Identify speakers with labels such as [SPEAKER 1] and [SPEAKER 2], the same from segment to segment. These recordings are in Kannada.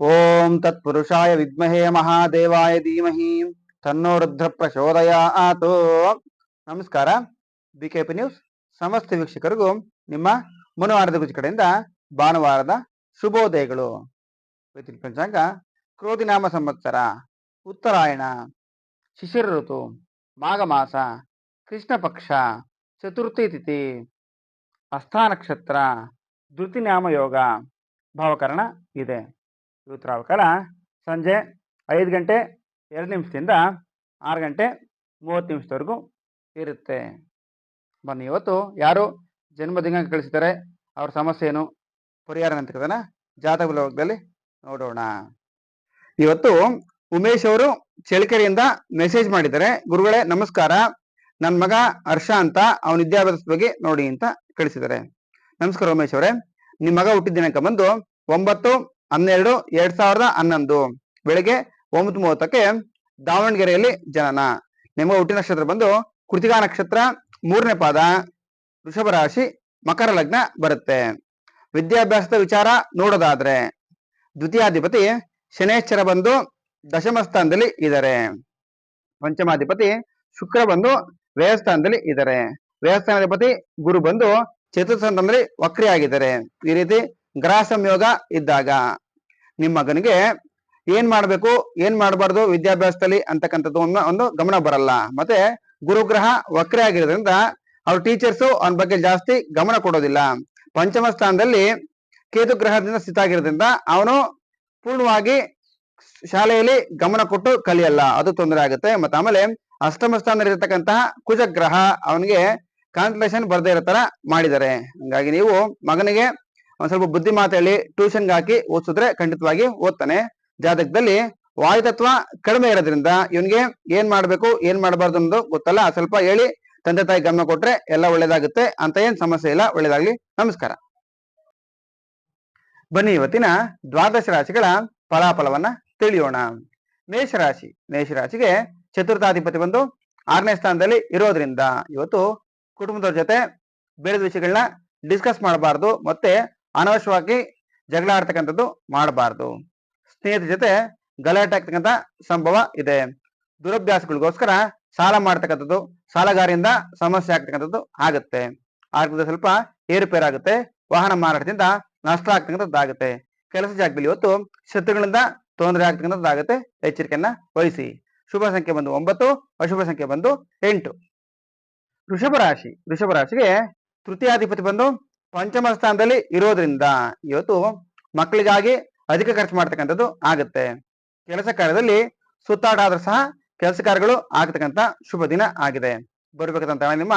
[SPEAKER 1] ಓಂ ತತ್ಪುರುಷಾಯ ವಿದ್ಮಹೇ ಮಹಾದೇವಾಯ ಧೀಮಹಿ ತನ್ನೋ ರುದ್ರ ಪ್ರಚೋದಯಾತು ನಮಸ್ಕಾರ ಬಿಕೆಪಿ ನ್ಯೂಸ್ ಸಮಸ್ತ ವೀಕ್ಷಕರಿಗೂ ನಿಮ್ಮ ಮನುವಾರದ ಗುಜ್ ಕಡೆಯಿಂದ ಭಾನುವಾರದ ಶುಭೋದಯಗಳು. ಪಂಚಾಂಗ, ಕ್ರೋಧಿನಾಮ ಸಂವತ್ಸರ, ಉತ್ತರಾಯಣ, ಶಿಶಿರ ಋತು ಮಾಘ ಮಾಸ ಕೃಷ್ಣ ಪಕ್ಷ ಚತುರ್ಥಿ ತಿಥಿ, ಅಸ್ಥಾನಕ್ಷತ್ರ ನಕ್ಷತ್ರ ಧೃತಿನಾಮ ಯೋಗ, ಭಾವಕರಣ ಇದೆ. ಇವತ್ತು ರಾಹುಕಾಲ ಸಂಜೆ ಐದು ಗಂಟೆ ಎರಡು ನಿಮಿಷದಿಂದ ಆರು ಗಂಟೆ ಮೂವತ್ತು ನಿಮಿಷದವರೆಗೂ ಇರುತ್ತೆ. ಬನ್ನಿ, ಇವತ್ತು ಯಾರು ಜನ್ಮ ದಿನಾಂಕ ಕಳಿಸಿದ್ದಾರೆ, ಅವ್ರ ಸಮಸ್ಯೆ ಏನು? ಪರಿಹಾರ ಅಂತ ಜಾತಕ ಲೋಕದಲ್ಲಿ ನೋಡೋಣ. ಇವತ್ತು ಉಮೇಶ್ ಅವರು ಚಳಿಕೆರೆಯಿಂದ ಮೆಸೇಜ್ ಮಾಡಿದ್ದಾರೆ. ಗುರುಗಳೇ, ನಮಸ್ಕಾರ. ನನ್ನ ಮಗ ಹರ್ಷ ಅಂತ ಅವನ ವಿದ್ಯಾಭ್ಯಾಸದ ಬಗ್ಗೆ ನೋಡಿ ಅಂತ ಕಳಿಸಿದ್ದಾರೆ. ನಮಸ್ಕಾರ ಉಮೇಶ್ ಅವರೇ. ನಿಮ್ಮ ಮಗ ಹುಟ್ಟಿದ ದಿನಾಂಕ ಬಂದು ಒಂಬತ್ತು ಹನ್ನೆರಡು, ಎರಡ್ ಸಾವಿರದ ಹನ್ನೊಂದು. ಬೆಳಿಗ್ಗೆ ಒಂಬತ್ತು ಮೂವತ್ತಕ್ಕೆ ದಾವಣಗೆರೆಯಲ್ಲಿ ಜನನ. ನಿಮ್ಮ ಹುಟ್ಟಿನ ನಕ್ಷತ್ರ ಬಂದು ಕೃತಿಕಾ ನಕ್ಷತ್ರ ಮೂರನೇ ಪಾದ, ವೃಷಭ ರಾಶಿ, ಮಕರ ಲಗ್ನ ಬರುತ್ತೆ. ವಿದ್ಯಾಭ್ಯಾಸದ ವಿಚಾರ ನೋಡೋದಾದ್ರೆ, ದ್ವಿತೀಯಾಧಿಪತಿ ಶನೇಶ್ವರ ಬಂದು ದಶಮ ಸ್ಥಾನದಲ್ಲಿ ಇದ್ದಾರೆ ಪಂಚಮಾಧಿಪತಿ ಶುಕ್ರ ಬಂದು ವ್ಯಯಸ್ಥಾನದಲ್ಲಿ ಇದ್ದಾರೆ ವ್ಯಯಸ್ಥಾನಾಧಿಪತಿ ಗುರು ಬಂದು ಚತುರ್ಥ ವಕ್ರಿಯಾಗಿದ್ದಾರೆ. ಈ ರೀತಿ ಗ್ರಹ ಸಂಯೋಗ ಇದ್ದಾಗ ನಿಮ್ಮ ಮಗನಿಗೆ ಏನ್ ಮಾಡ್ಬೇಕು, ಏನ್ ಮಾಡಬಾರ್ದು ವಿದ್ಯಾಭ್ಯಾಸದಲ್ಲಿ ಅಂತಕ್ಕಂಥದ್ದು ಒಂದು ಗಮನ ಬರಲ್ಲ. ಮತ್ತೆ ಗುರುಗ್ರಹ ವಕ್ರೆ ಆಗಿರೋದ್ರಿಂದ ಅವ್ರ ಟೀಚರ್ಸ್ ಅವನ ಬಗ್ಗೆ ಜಾಸ್ತಿ ಗಮನ ಕೊಡೋದಿಲ್ಲ. ಪಂಚಮ ಸ್ಥಾನದಲ್ಲಿ ಕೇತು ಗ್ರಹದಿಂದ ಸ್ಥಿತ ಆಗಿರೋದ್ರಿಂದ ಅವನು ಪೂರ್ಣವಾಗಿ ಶಾಲೆಯಲ್ಲಿ ಗಮನ ಕೊಟ್ಟು ಕಲಿಯಲ್ಲ. ಅದು ತೊಂದರೆ ಆಗುತ್ತೆ. ಮತ್ತೆ ಆಮೇಲೆ ಅಷ್ಟಮ ಸ್ಥಾನದಲ್ಲಿರ್ತಕ್ಕಂತಹ ಕುಜಗ್ರಹ ಅವನಿಗೆ ಕಾನ್ಸಂಟ್ರೇಷನ್ ಬರದೇ ಇರೋ ತರ ಮಾಡಿದ್ದಾರೆ. ಹಂಗಾಗಿ ನೀವು ಮಗನಿಗೆ ಒಂದ್ ಸ್ವಲ್ಪ ಬುದ್ಧಿ ಮಾತಾಡಿ ಟ್ಯೂಷನ್ಗೆ ಹಾಕಿ ಓದಿಸಿದ್ರೆ ಖಂಡಿತವಾಗಿ ಓದ್ತಾನೆ. ಜಾತಕದಲ್ಲಿ ವಾಯುತತ್ವ ಕಡಿಮೆ ಇರೋದ್ರಿಂದ ಇವನ್ಗೆ ಏನ್ ಮಾಡ್ಬೇಕು, ಏನ್ ಮಾಡಬಾರ್ದು ಅನ್ನೋದು ಗೊತ್ತಲ್ಲ. ಸ್ವಲ್ಪ ಹೇಳಿ ತಂದೆ ತಾಯಿ ಗಮನ ಕೊಟ್ರೆ ಎಲ್ಲ ಒಳ್ಳೇದಾಗುತ್ತೆ ಅಂತ ಏನ್ ಸಮಸ್ಯೆ ಇಲ್ಲ, ಒಳ್ಳೇದಾಗ್ಲಿ. ನಮಸ್ಕಾರ. ಬನ್ನಿ ಇವತ್ತಿನ ದ್ವಾದಶ ರಾಶಿಗಳ ಫಲಾಫಲವನ್ನ ತಿಳಿಯೋಣ. ಮೇಷರಾಶಿ, ಮೇಷರಾಶಿಗೆ ಚತುರ್ಥಾಧಿಪತಿ ಬಂದು ಆರನೇ ಸ್ಥಾನದಲ್ಲಿ ಇರೋದ್ರಿಂದ ಇವತ್ತು ಕುಟುಂಬದವ್ರ ಜೊತೆ ಬೇರೆ ವಿಷಯಗಳನ್ನ ಡಿಸ್ಕಸ್ ಮಾಡಬಾರ್ದು. ಮತ್ತೆ ಅನವಶ್ಯವಾಗಿ ಜಗಳ ಆಡ್ತಕ್ಕಂಥದ್ದು ಮಾಡಬಾರ್ದು. ಸ್ನೇಹಿತರ ಜೊತೆ ಗಲಾಟೆ ಆಗ್ತಕ್ಕಂಥ ಸಂಭವ ಇದೆ. ದುರಭ್ಯಾಸಗಳಿಗೋಸ್ಕರ ಸಾಲ ಮಾಡ್ತಕ್ಕಂಥದ್ದು, ಸಾಲಗಾರರಿಂದ ಸಮಸ್ಯೆ ಆಗ್ತಕ್ಕಂಥದ್ದು ಆಗುತ್ತೆ. ಆರೋಗ್ಯದ ಸ್ವಲ್ಪ ಏರುಪೇರಾಗುತ್ತೆ ವಾಹನ ಮಾರಾಟದಿಂದ ನಷ್ಟ ಆಗ್ತಕ್ಕಂಥದ್ದಾಗುತ್ತೆ ಕೆಲಸ ಜಾಗದಲ್ಲಿ ಇವತ್ತು ಶತ್ರುಗಳಿಂದ ತೊಂದರೆ ಆಗ್ತಕ್ಕಂಥದ್ದಾಗುತ್ತೆ ಎಚ್ಚರಿಕೆಯನ್ನ ವಹಿಸಿ. ಶುಭ ಸಂಖ್ಯೆ ಬಂದು ಒಂಬತ್ತು, ಅಶುಭ ಸಂಖ್ಯೆ ಬಂದು ಎಂಟು. ವೃಷಭ ರಾಶಿ. ವೃಷಭ ರಾಶಿಗೆ ತೃತೀಯಾಧಿಪತಿ ಬಂದು ಪಂಚಮ ಸ್ಥಾನದಲ್ಲಿ ಇರೋದ್ರಿಂದ ಇವತ್ತು ಮಕ್ಕಳಿಗಾಗಿ ಅಧಿಕ ಖರ್ಚು ಮಾಡ್ತಕ್ಕಂಥದ್ದು ಆಗುತ್ತೆ. ಕೆಲಸ ಕಾರ್ಯದಲ್ಲಿ ಸುತ್ತಾಟ ಆದ್ರೂ ಸಹ ಕೆಲಸ ಕಾರ್ಯಗಳು ಆಗ್ತಕ್ಕಂಥ ಶುಭ ದಿನ ಆಗಿದೆ. ಬರ್ಬೇಕಂತ ನಿಮ್ಮ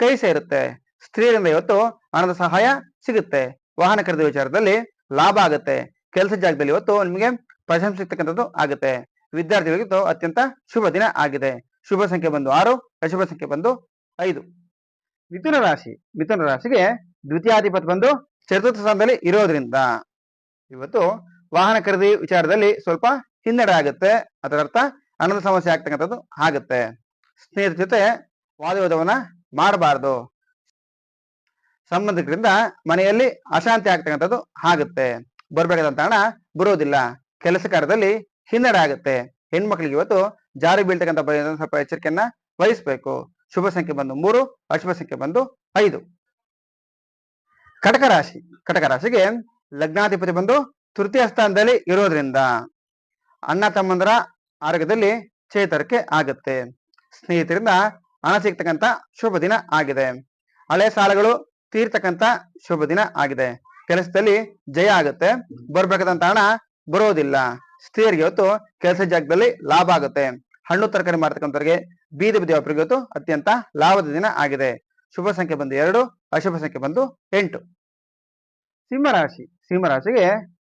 [SPEAKER 1] ಕೈ ಸೇರುತ್ತೆ. ಸ್ತ್ರೀಯರಿಂದ ಇವತ್ತು ಹಣದ ಸಹಾಯ ಸಿಗುತ್ತೆ. ವಾಹನ ಖರೀದಿ ವಿಚಾರದಲ್ಲಿ ಲಾಭ ಆಗುತ್ತೆ. ಕೆಲಸ ಜಾಗದಲ್ಲಿ ಇವತ್ತು ನಿಮಗೆ ಪ್ರಶಂಸೆ ಸಿಗ್ತಕ್ಕಂಥದ್ದು ಆಗುತ್ತೆ. ವಿದ್ಯಾರ್ಥಿಗಳಿಗೆ ಅತ್ಯಂತ ಶುಭ ದಿನ ಆಗಿದೆ. ಶುಭ ಸಂಖ್ಯೆ ಬಂದು ಆರು, ಅಶುಭ ಸಂಖ್ಯೆ ಬಂದು ಐದು. ಮಿಥುನ ರಾಶಿ, ಮಿಥುನ ರಾಶಿಗೆ ದ್ವಿತೀಯಾಧಿಪತಿ ಬಂದು ಚತುರ್ಥ ಸ್ಥಾನದಲ್ಲಿ ಇರೋದ್ರಿಂದ ಇವತ್ತು ವಾಹನ ಖರೀದಿ ವಿಚಾರದಲ್ಲಿ ಸ್ವಲ್ಪ ಹಿನ್ನಡೆ ಆಗುತ್ತೆ. ಅದರರ್ಥ ಹಣದ ಸಮಸ್ಯೆ ಆಗ್ತಕ್ಕಂಥದ್ದು ಆಗುತ್ತೆ. ಸ್ನೇಹಿತರ ಜೊತೆ ವಾದವಿವಾದವನ್ನ ಮಾಡಬಾರ್ದು. ಸಂಬಂಧಿಕರಿಂದ ಮನೆಯಲ್ಲಿ ಅಶಾಂತಿ ಆಗ್ತಕ್ಕಂಥದ್ದು ಆಗುತ್ತೆ. ಬರಬೇಕಾದಂತ ಹಣ ಬರೋದಿಲ್ಲ. ಕೆಲಸ ಕಾರ್ಯದಲ್ಲಿ ಹಿನ್ನಡೆ ಆಗುತ್ತೆ. ಹೆಣ್ಮಕ್ಳಿಗೆ ಇವತ್ತು ಜಾರಿ ಬೀಳ್ತಕ್ಕಂಥ ಸ್ವಲ್ಪ ಎಚ್ಚರಿಕೆಯನ್ನ ವಹಿಸ್ಬೇಕು. ಶುಭ ಸಂಖ್ಯೆ ಬಂದು ಮೂರು, ಅಶುಭ ಸಂಖ್ಯೆ ಬಂದು ಐದು. ಕಟಕ ರಾಶಿ, ಕಟಕ ರಾಶಿಗೆ ಲಗ್ನಾಧಿಪತಿ ಬಂದು ತೃತೀಯ ಸ್ಥಾನದಲ್ಲಿ ಇರೋದ್ರಿಂದ ಅಣ್ಣ ತಮ್ಮಂದರ ಆರೋಗ್ಯದಲ್ಲಿ ಚೇತರಿಕೆ ಆಗುತ್ತೆ. ಸ್ನೇಹಿತರಿಂದ ಹಣ ಸಿಗ್ತಕ್ಕಂಥ ಶುಭ ದಿನ ಆಗಿದೆ. ಹಳೆ ಸಾಲಗಳು ತೀರ್ತಕ್ಕಂಥ ಶುಭ ದಿನ ಆಗಿದೆ. ಕೆಲಸದಲ್ಲಿ ಜಯ ಆಗುತ್ತೆ. ಬರ್ಬೇಕಾದಂತ ಹಣ ಬರೋದಿಲ್ಲ. ಸ್ತ್ರೀಯರಿಗೆ ಇವತ್ತು ಕೆಲಸ ಜಾಗದಲ್ಲಿ ಲಾಭ ಆಗುತ್ತೆ. ಹಣ್ಣು ತರಕಾರಿ ಮಾರ್ತಕ್ಕಂಥವ್ರಿಗೆ ಬೀದಿ ಬದಿ ಒಬ್ಬರಿಗೆ ಅತ್ಯಂತ ಲಾಭದ ದಿನ ಆಗಿದೆ. ಶುಭ ಸಂಖ್ಯೆ ಬಂದು ಎರಡು, ಅಶುಭ ಸಂಖ್ಯೆ ಬಂದು ಎಂಟು. ಸಿಂಹರಾಶಿ, ಸಿಂಹರಾಶಿಗೆ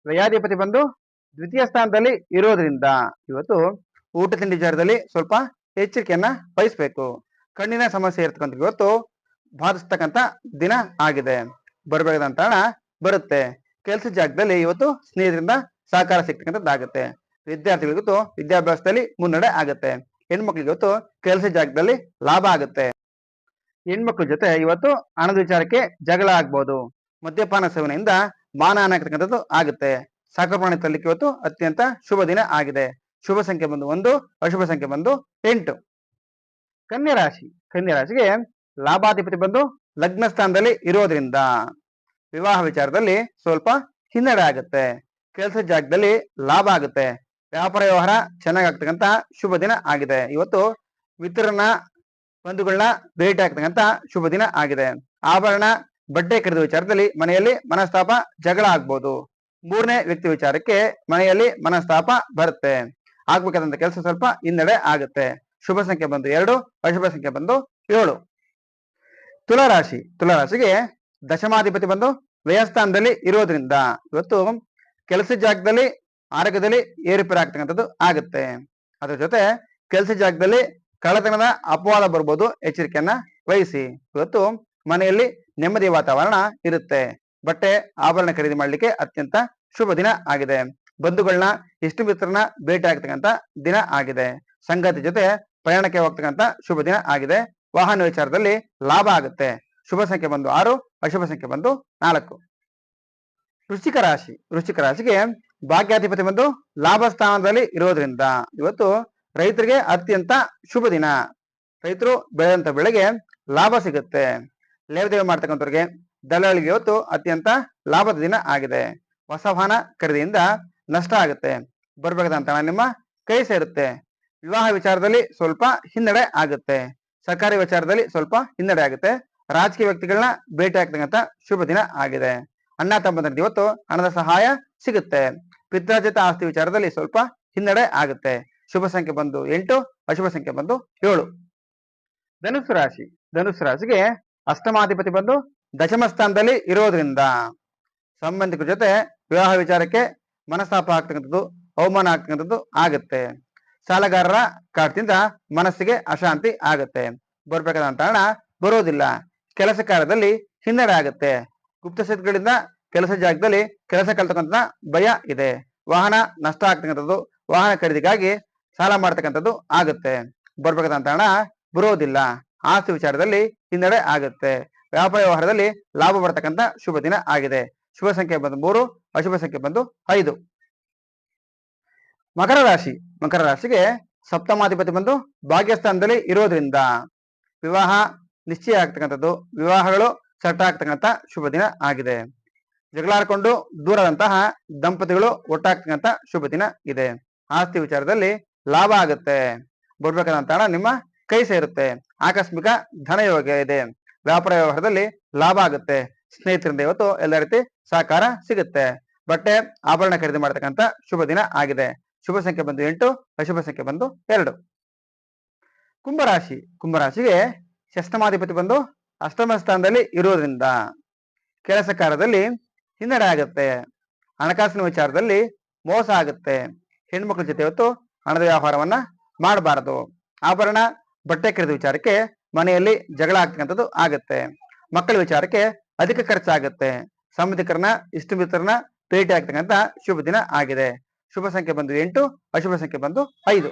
[SPEAKER 1] ವ್ಯಯಾಧಿಪತಿ ಬಂದು ದ್ವಿತೀಯ ಸ್ಥಾನದಲ್ಲಿ ಇರೋದ್ರಿಂದ ಇವತ್ತು ಊಟ ತಿಂಡಿ ವಿಚಾರದಲ್ಲಿ ಸ್ವಲ್ಪ ಎಚ್ಚರಿಕೆಯನ್ನ ವಹಿಸ್ಬೇಕು. ಕಣ್ಣಿನ ಸಮಸ್ಯೆ ಇರ್ತಕ್ಕಂಥ ಇವತ್ತು ಬಾಧಿಸ್ತಕ್ಕಂಥ ದಿನ ಆಗಿದೆ. ಬರಬೇಕಾದಂತ ಬರುತ್ತೆ. ಕೆಲಸ ಜಾಗದಲ್ಲಿ ಇವತ್ತು ಸ್ನೇಹಿತರಿಂದ ಸಹಕಾರ ಸಿಗ್ತಕ್ಕಂಥದ್ದಾಗುತ್ತೆ. ವಿದ್ಯಾರ್ಥಿಗಳಿಗೂ ವಿದ್ಯಾಭ್ಯಾಸದಲ್ಲಿ ಮುನ್ನಡೆ ಆಗುತ್ತೆ. ಹೆಣ್ಮಕ್ಳಿಗೆ ಇವತ್ತು ಕೆಲಸ ಜಾಗದಲ್ಲಿ ಲಾಭ ಆಗುತ್ತೆ. ಹೆಣ್ಮಕ್ಳ ಜೊತೆ ಇವತ್ತು ಹಣದ ವಿಚಾರಕ್ಕೆ ಜಗಳ ಆಗ್ಬೋದು. ಮದ್ಯಪಾನ ಸೇವನೆಯಿಂದ ಮಾನಹಾನಿ ಆಗ್ತಕ್ಕಂಥದ್ದು ಆಗುತ್ತೆ. ಸಾಕು ಪ್ರಾಣಿ ಇವತ್ತು ಅತ್ಯಂತ ಶುಭ ದಿನ ಆಗಿದೆ. ಶುಭ ಸಂಖ್ಯೆ ಬಂದು ಒಂದು, ಅಶುಭ ಸಂಖ್ಯೆ ಬಂದು ಎಂಟು. ಕನ್ಯಾ ರಾಶಿ, ಕನ್ಯಾ ರಾಶಿಗೆ ಲಾಭಾಧಿಪತಿ ಬಂದು ಲಗ್ನ ಸ್ಥಾನದಲ್ಲಿ ಇರೋದ್ರಿಂದ ವಿವಾಹ ವಿಚಾರದಲ್ಲಿ ಸ್ವಲ್ಪ ಹಿನ್ನಡೆ ಆಗುತ್ತೆ. ಕೆಲಸ ಜಾಗದಲ್ಲಿ ಲಾಭ ಆಗುತ್ತೆ. ವ್ಯಾಪಾರ ವ್ಯವಹಾರ ಚೆನ್ನಾಗಾಗ್ತಕ್ಕಂತ ಶುಭ ದಿನ ಆಗಿದೆ. ಇವತ್ತು ಮಿತ್ರರನ್ನ ಬಂಧುಗಳನ್ನ ಭೇಟಿ ಆಗ್ತಕ್ಕಂತ ಶುಭ ದಿನ ಆಗಿದೆ. ಆಭರಣ, ಬಟ್ಟೆ ಖರೀದಿ ವಿಚಾರದಲ್ಲಿ ಮನೆಯಲ್ಲಿ ಮನಸ್ತಾಪ, ಜಗಳ ಆಗ್ಬೋದು. ಮೂರನೇ ವ್ಯಕ್ತಿ ವಿಚಾರಕ್ಕೆ ಮನೆಯಲ್ಲಿ ಮನಸ್ತಾಪ ಬರುತ್ತೆ. ಆಗ್ಬೇಕಾದಂತ ಕೆಲಸ ಸ್ವಲ್ಪ ಹಿನ್ನಡೆ ಆಗುತ್ತೆ. ಶುಭ ಸಂಖ್ಯೆ ಬಂದು ಎರಡು, ಅಶುಭ ಸಂಖ್ಯೆ ಬಂದು ಏಳು. ತುಲಾರಾಶಿ, ತುಲಾರಾಶಿಗೆ ದಶಮಾಧಿಪತಿ ಬಂದು ವ್ಯಯಸ್ಥಾನದಲ್ಲಿ ಇರೋದ್ರಿಂದ ಇವತ್ತು ಕೆಲಸ ಜಾಗದಲ್ಲಿ, ಆರೋಗ್ಯದಲ್ಲಿ ಏರುಪೇರು ಆಗ್ತಕ್ಕಂಥದ್ದು ಆಗುತ್ತೆ. ಅದ್ರ ಜೊತೆ ಕೆಲಸ ಜಾಗದಲ್ಲಿ ಕಳ್ಳತನದ ಅಪವಾದ ಬರ್ಬೋದು, ಎಚ್ಚರಿಕೆಯನ್ನ ವಹಿಸಿ. ಇವತ್ತು ಮನೆಯಲ್ಲಿ ನೆಮ್ಮದಿ ವಾತಾವರಣ ಇರುತ್ತೆ. ಬಟ್ಟೆ ಆಭರಣ ಖರೀದಿ ಮಾಡಲಿಕ್ಕೆ ಅತ್ಯಂತ ಶುಭ ದಿನ ಆಗಿದೆ. ಬಂಧುಗಳನ್ನ ಇಷ್ಟು ಮಿತ್ರನ ಭೇಟಿ ಆಗ್ತಕ್ಕಂತ ದಿನ ಆಗಿದೆ. ಸಂಗತಿ ಜೊತೆ ಪ್ರಯಾಣಕ್ಕೆ ಹೋಗ್ತಕ್ಕಂತ ಶುಭ ದಿನ ಆಗಿದೆ. ವಾಹನ ವಿಚಾರದಲ್ಲಿ ಲಾಭ ಆಗುತ್ತೆ. ಶುಭ ಸಂಖ್ಯೆ ಬಂದು ಆರು, ಅಶುಭ ಸಂಖ್ಯೆ ಬಂದು ನಾಲ್ಕು. ವೃಶ್ಚಿಕ ರಾಶಿ. ವೃಶ್ಚಿಕ ರಾಶಿಗೆ ಭಾಗ್ಯಾಧಿಪತಿ ಬಂದು ಲಾಭ ಸ್ಥಾನದಲ್ಲಿ ಇರೋದ್ರಿಂದ ಇವತ್ತು ರೈತರಿಗೆ ಅತ್ಯಂತ ಶುಭ ದಿನ. ರೈತರು ಬೆಳೆದಂತ ಬೆಳೆಗೆ ಲಾಭ ಸಿಗುತ್ತೆ. ಲೇವದೇವ ಮಾಡ್ತಕ್ಕಂಥವ್ರಿಗೆ ದಲ್ಲಾಳಿಗೆ ಇವತ್ತು ಅತ್ಯಂತ ಲಾಭದ ದಿನ ಆಗಿದೆ. ಹೊಸ ವಾಹನ ಖರೀದಿಯಿಂದ ನಷ್ಟ ಆಗುತ್ತೆ. ಬರ್ಬೇಕಾದಂತ ನಿಮ್ಮ ಕೈ ಸೇರುತ್ತೆ. ವಿವಾಹ ವಿಚಾರದಲ್ಲಿ ಸ್ವಲ್ಪ ಹಿನ್ನಡೆ ಆಗುತ್ತೆ. ಸರ್ಕಾರಿ ವಿಚಾರದಲ್ಲಿ ಸ್ವಲ್ಪ ಹಿನ್ನಡೆ ಆಗುತ್ತೆ. ರಾಜಕೀಯ ವ್ಯಕ್ತಿಗಳನ್ನ ಭೇಟಿ ಆಗ್ತಕ್ಕಂಥ ಶುಭ ದಿನ ಆಗಿದೆ. ಅಣ್ಣ ತಮ್ಮಂದ್ರಿಗೆ ಇವತ್ತು ಹಣದ ಸಹಾಯ ಸಿಗುತ್ತೆ. ಪಿತ್ರಾರ್ಜಿತ ಆಸ್ತಿ ವಿಚಾರದಲ್ಲಿ ಸ್ವಲ್ಪ ಹಿನ್ನಡೆ ಆಗುತ್ತೆ. ಶುಭ ಸಂಖ್ಯೆ ಬಂದು ಎಂಟು, ಅಶುಭ ಸಂಖ್ಯೆ ಬಂದು ಏಳು. ಧನುಸು ರಾಶಿ ಧನುಸು ರಾಶಿಗೆ ಅಷ್ಟಮಾಧಿಪತಿ ಬಂದು ದಶಮ ಸ್ಥಾನದಲ್ಲಿ ಇರೋದ್ರಿಂದ ಸಂಬಂಧಿಕರ ಜೊತೆ ವಿವಾಹ ವಿಚಾರಕ್ಕೆ ಮನಸ್ತಾಪ ಆಗ್ತಕ್ಕಂಥದ್ದು, ಅವಮಾನ ಆಗ್ತಕ್ಕಂಥದ್ದು ಆಗುತ್ತೆ. ಸಾಲಗಾರರ ಕಾಟದಿಂದ ಮನಸ್ಸಿಗೆ ಅಶಾಂತಿ ಆಗುತ್ತೆ. ಬರ್ಬೇಕಾದ ಕಾರಣ ಬರೋದಿಲ್ಲ. ಕೆಲಸ ಕಾರ್ಯದಲ್ಲಿ ಹಿನ್ನಡೆ ಆಗುತ್ತೆ. ಗುಪ್ತಚರಗಳಿಂದ ಕೆಲಸ ಜಾಗದಲ್ಲಿ ಕೆಲಸ ಕಲ್ತಕ್ಕಂಥ ಭಯ ಇದೆ. ವಾಹನ ನಷ್ಟ ಆಗ್ತಕ್ಕಂಥದ್ದು, ವಾಹನ ಖರೀದಿಗಾಗಿ ಸಾಲ ಮಾಡ್ತಕ್ಕಂಥದ್ದು ಆಗುತ್ತೆ. ಬರ್ಬೇಕಾದಂತ ಹಣ ಬರೋದಿಲ್ಲ. ಆಸ್ತಿ ವಿಚಾರದಲ್ಲಿ ಹಿನ್ನಡೆ ಆಗುತ್ತೆ. ವ್ಯಾಪಾರ ವ್ಯವಹಾರದಲ್ಲಿ ಲಾಭ ಬರ್ತಕ್ಕಂಥ ಶುಭ ದಿನ ಆಗಿದೆ. ಶುಭ ಸಂಖ್ಯೆ ಬಂದು ಮೂರು, ಅಶುಭ ಸಂಖ್ಯೆ ಬಂದು ಐದು. ಮಕರ ರಾಶಿ. ಮಕರ ರಾಶಿಗೆ ಸಪ್ತಮಾಧಿಪತಿ ಬಂದು ಭಾಗ್ಯಸ್ಥಾನದಲ್ಲಿ ಇರೋದ್ರಿಂದ ವಿವಾಹ ನಿಶ್ಚಯ ಆಗ್ತಕ್ಕಂಥದ್ದು. ವಿವಾಹಗಳು ಸೆಟ್ ಆಗ್ತಕ್ಕಂಥ ಶುಭ ದಿನ ಆಗಿದೆ. ಜಗಳಾಡ್ಕೊಂಡು ದೂರದಂತಹ ದಂಪತಿಗಳು ಒಟ್ಟಾಗ್ತಕ್ಕಂಥ ಶುಭ ದಿನ ಇದೆ. ಆಸ್ತಿ ವಿಚಾರದಲ್ಲಿ ಲಾಭ ಆಗುತ್ತೆ. ಬರ್ಬೇಕಾದಂತ ಹಣ ನಿಮ್ಮ ಕೈ ಸೇರುತ್ತೆ. ಆಕಸ್ಮಿಕ ಧನ ಯೋಗ ಇದೆ. ವ್ಯಾಪಾರ ವ್ಯವಹಾರದಲ್ಲಿ ಲಾಭ ಆಗುತ್ತೆ. ಸ್ನೇಹಿತರಿಂದ ಇವತ್ತು ಎಲ್ಲ ರೀತಿ ಸಹಕಾರ ಸಿಗುತ್ತೆ. ಬಟ್ಟೆ ಆಭರಣ ಖರೀದಿ ಮಾಡತಕ್ಕಂತ ಶುಭ ದಿನ ಆಗಿದೆ. ಶುಭ ಸಂಖ್ಯೆ ಬಂದು ಎಂಟು, ಅಶುಭ ಸಂಖ್ಯೆ ಬಂದು ಎರಡು. ಕುಂಭರಾಶಿ. ಕುಂಭರಾಶಿಗೆ ಶಸ್ತಮಾಧಿಪತಿ ಬಂದು ಅಷ್ಟಮ ಸ್ಥಾನದಲ್ಲಿ ಇರೋದ್ರಿಂದ ಕೆಲಸ ಕಾರ್ಯದಲ್ಲಿ ಹಿನ್ನಡೆ ಆಗುತ್ತೆ. ಹಣಕಾಸಿನ ವಿಚಾರದಲ್ಲಿ ಮೋಸ ಆಗುತ್ತೆ. ಹೆಣ್ಮಕ್ಳ ಜೊತೆ ಇವತ್ತು ಹಣದ ವ್ಯವಹಾರವನ್ನ ಮಾಡಬಾರದು. ಆಭರಣ, ಬಟ್ಟೆ ಖರೀದಿ ವಿಚಾರಕ್ಕೆ ಮನೆಯಲ್ಲಿ ಜಗಳ ಆಗ್ತಕ್ಕಂಥದ್ದು ಆಗುತ್ತೆ. ಮಕ್ಕಳ ವಿಚಾರಕ್ಕೆ ಅಧಿಕ ಖರ್ಚಾಗುತ್ತೆ. ಸಂಬಂಧಿಕರನ್ನ ಇಷ್ಟು ಮಿತ್ರನ ಭೇಟಿ ಆಗ್ತಕ್ಕಂಥ ಶುಭ ದಿನ ಆಗಿದೆ. ಶುಭ ಸಂಖ್ಯೆ ಬಂದು ಎಂಟು, ಅಶುಭ ಸಂಖ್ಯೆ ಬಂದು ಐದು.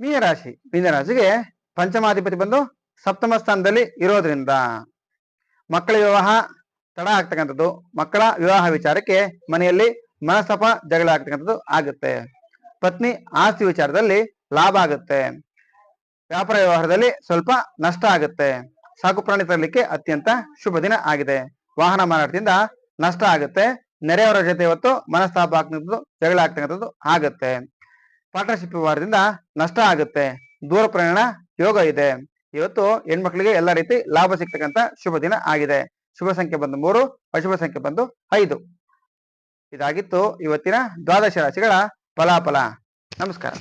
[SPEAKER 1] ಮೀನರಾಶಿ. ಮೀನರಾಶಿಗೆ ಪಂಚಮಾಧಿಪತಿ ಬಂದು ಸಪ್ತಮ ಸ್ಥಾನದಲ್ಲಿ ಇರೋದ್ರಿಂದ ಮಕ್ಕಳ ವಿವಾಹ ತಡ ಆಗ್ತಕ್ಕಂಥದ್ದು. ಮಕ್ಕಳ ವಿವಾಹ ವಿಚಾರಕ್ಕೆ ಮನೆಯಲ್ಲಿ ಮನಸ್ತಾಪ ಜಗಳ ಆಗ್ತಕ್ಕಂಥದ್ದು ಆಗುತ್ತೆ. ಪತ್ನಿ ಆಸ್ತಿ ವಿಚಾರದಲ್ಲಿ ಲಾಭ ಆಗುತ್ತೆ. ವ್ಯಾಪಾರ ವ್ಯವಹಾರದಲ್ಲಿ ಸ್ವಲ್ಪ ನಷ್ಟ ಆಗುತ್ತೆ. ಸಾಕು ಪ್ರಾಣಿ ತರಲಿಕ್ಕೆ ಅತ್ಯಂತ ಶುಭ ದಿನ ಆಗಿದೆ. ವಾಹನ ಮಾರಾಟದಿಂದ ನಷ್ಟ ಆಗುತ್ತೆ. ನೆರೆಯವರ ಜೊತೆ ಇವತ್ತು ಮನಸ್ತಾಪ ಆಗ್ತಕ್ಕಂಥದ್ದು ಜಗಳ ಆಗ್ತಕ್ಕಂಥದ್ದು ಆಗುತ್ತೆ. ಪಾರ್ಟ್ನರ್ಶಿಪ್ ವ್ಯವಹಾರದಿಂದ ನಷ್ಟ ಆಗುತ್ತೆ. ದೂರ ಪ್ರಯಾಣ ಯೋಗ ಇದೆ. ಇವತ್ತು ಹೆಣ್ಮಕ್ಳಿಗೆ ಎಲ್ಲ ರೀತಿ ಲಾಭ ಸಿಗ್ತಕ್ಕಂತ ಶುಭ ದಿನ ಆಗಿದೆ. ಶುಭ ಸಂಖ್ಯೆ ಬಂದು ಮೂರು, ಅಶುಭ ಸಂಖ್ಯೆ ಬಂದು ಐದು. ಇದಾಗಿತ್ತು ಇವತ್ತಿನ ದ್ವಾದಶ ರಾಶಿಗಳ ಫಲಾಫಲ ನಮಸ್ಕಾರ.